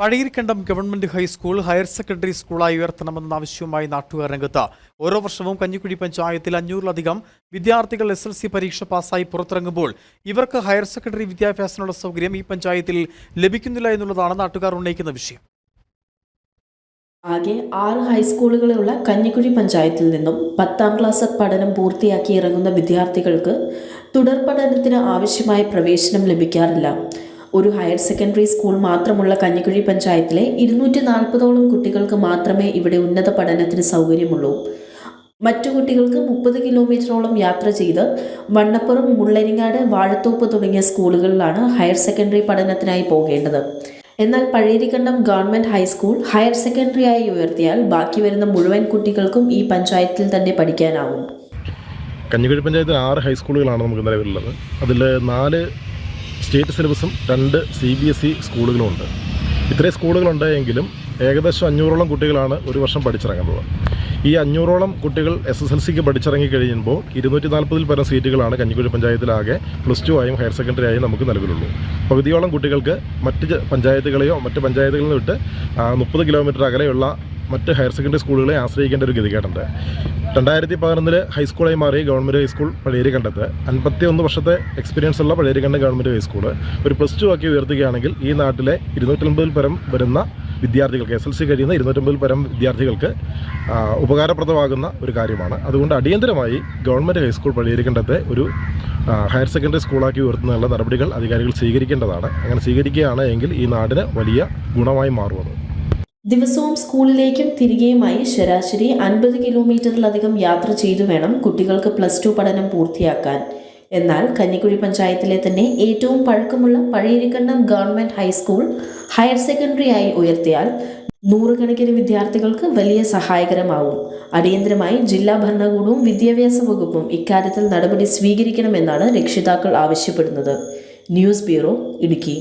Pazhayarikkandam government high school higher secondary സ്കൂളായി ഉയർത്തണമെന്ന ആവശ്യവുമായി നാട്ടുകാർ രംഗത്ത്. ഓരോ വർഷവും കഞ്ഞിക്കുഴി പഞ്ചായത്തിൽ അഞ്ഞൂറിലധികം വിദ്യാർത്ഥികൾ എസ് എൽ സി പരീക്ഷ പാസ്സായി പുറത്തിറങ്ങുമ്പോൾ ഇവർക്ക് ഹയർ സെക്കൻഡറി വിദ്യാഭ്യാസത്തിനുള്ള സൗകര്യം ഈ പഞ്ചായത്തിൽ ലഭിക്കുന്നില്ല എന്നുള്ളതാണ് നാട്ടുകാർ ഉന്നയിക്കുന്ന വിഷയം. ആകെ ആറ് ഹൈസ്കൂളുകളുള്ള കഞ്ഞിക്കുഴി പഞ്ചായത്തിൽ നിന്നും പത്താം ക്ലാസ് പഠനം പൂർത്തിയാക്കി ഇറങ്ങുന്ന വിദ്യാർത്ഥികൾക്ക് തുടർ പഠനത്തിന് ആവശ്യമായ പ്രവേശനം ലഭിക്കാറില്ല. ഒരു ഹയർ സെക്കൻഡറി സ്കൂൾ മാത്രമുള്ള കഞ്ഞിക്കുഴി പഞ്ചായത്തിലെ ഇരുന്നൂറ്റി നാൽപ്പതോളം കുട്ടികൾക്ക് മാത്രമേ ഇവിടെ ഉന്നത പഠനത്തിന് സൗകര്യമുള്ളൂ. മറ്റു കുട്ടികൾക്ക് മുപ്പത് കിലോമീറ്ററോളം യാത്ര ചെയ്ത് വണ്ണപ്പുറം മുള്ളരിങ്ങാട് വാഴത്തോപ്പ് തുടങ്ങിയ സ്കൂളുകളിലാണ് ഹയർ സെക്കൻഡറി പഠനത്തിനായി പോകേണ്ടത്. എന്നാൽ Pazhayarikkandam government high school higher സെക്കൻഡറിയായി ഉയർത്തിയാൽ ബാക്കി വരുന്ന മുഴുവൻ കുട്ടികൾക്കും ഈ പഞ്ചായത്തിൽ തന്നെ പഠിക്കാനാവും. കഞ്ഞിക്കുഴി പഞ്ചായത്തിൽ ആറ് ഹൈസ്കൂളുകളാണ് നമുക്ക് നിലവിലുള്ളത് അതിൽ നാല് സ്റ്റേറ്റ് സിലബസും രണ്ട് സി ബി എസ് ഇ സ്കൂളുകളുമുണ്ട്. ഇത്രയും സ്കൂളുകളുണ്ടെങ്കിലും ഏകദേശം അഞ്ഞൂറോളം കുട്ടികളാണ് ഒരു വർഷം പഠിച്ചിറങ്ങുന്നത്. ഈ അഞ്ഞൂറോളം കുട്ടികൾ എസ് എസ് എൽ സിക്ക് പഠിച്ചിറങ്ങി കഴിയുമ്പോൾ ഇരുന്നൂറ്റി നാൽപ്പതിൽ പരം സീറ്റുകളാണ് കഞ്ഞിക്കുഴി പഞ്ചായത്തിലാകെ പ്ലസ് ടു ആയും ഹയർ സെക്കൻഡറി ആയും നമുക്ക് നൽകുന്നുള്ളൂ പകുതിയോളം കുട്ടികൾക്ക് മറ്റ് പഞ്ചായത്തുകളെയോ മറ്റ് പഞ്ചായത്തുകളിൽ വിട്ട് മുപ്പത് കിലോമീറ്റർ അകലെയുള്ള മറ്റ് ഹയർ സെക്കൻഡറി സ്കൂളുകളെ ആശ്രയിക്കേണ്ട ഒരു ഗതികേടുണ്ട്. രണ്ടായിരത്തി പതിനൊന്നിൽ ഹൈസ്കൂളായി മാറി ഗവൺമെന്റ് ഹൈസ്കൂൾ പഴയരിക്കണ്ടത്ത് അൻപത്തി ഒന്ന് വർഷത്തെ എക്സ്പീരിയൻസ് ഉള്ള പഴയരിക്കണ്ടം ഗവൺമെന്റ് ഹൈസ്കൂൾ ഒരു പ്ലസ് ടു ആക്കി ഉയർത്തുകയാണെങ്കിൽ ഈ നാട്ടിലെ ഇരുന്നൂറ്റമ്പതിൽ പരം വരുന്ന വിദ്യാർത്ഥികൾക്ക് എസ് എൽ സി കഴിയുന്ന ഇരുന്നൂറ്റമ്പതിൽ പരം വിദ്യാർത്ഥികൾക്ക് ഉപകാരപ്രദമാകുന്ന ഒരു കാര്യമാണ്. അതുകൊണ്ട് അടിയന്തരമായി ഗവൺമെന്റ് ഹൈസ്കൂൾ പഴയരിക്കണ്ടത്തെ ഒരു ഹയർ സെക്കൻഡറി സ്കൂളാക്കി ഉയർത്തുന്നതിനുള്ള നടപടികൾ അധികാരികൾ സ്വീകരിക്കേണ്ടതാണ്. അങ്ങനെ സ്വീകരിക്കുകയാണ് എങ്കിൽ ഈ നാടിന് വലിയ ഗുണമായി മാറുന്നത്. ദിവസവും സ്കൂളിലേക്കും തിരികെയുമായി ശരാശരി അൻപത് കിലോമീറ്ററിലധികം യാത്ര ചെയ്തു വേണം കുട്ടികൾക്ക് പ്ലസ് ടു പഠനം പൂർത്തിയാക്കാൻ. എന്നാൽ കന്നിക്കുഴി പഞ്ചായത്തിലെ തന്നെ ഏറ്റവും പഴക്കമുള്ള Pazhayarikkandam government high school higher secondary ആയി ഉയർത്തിയാൽ നൂറുകണക്കിന് വിദ്യാർത്ഥികൾക്ക് വലിയ സഹായകരമാവും. അടിയന്തരമായി ജില്ലാ ഭരണകൂടവും വിദ്യാഭ്യാസ വകുപ്പും ഇക്കാര്യത്തിൽ നടപടി സ്വീകരിക്കണമെന്നാണ് രക്ഷിതാക്കൾ ആവശ്യപ്പെടുന്നത്. News bureau Idukki.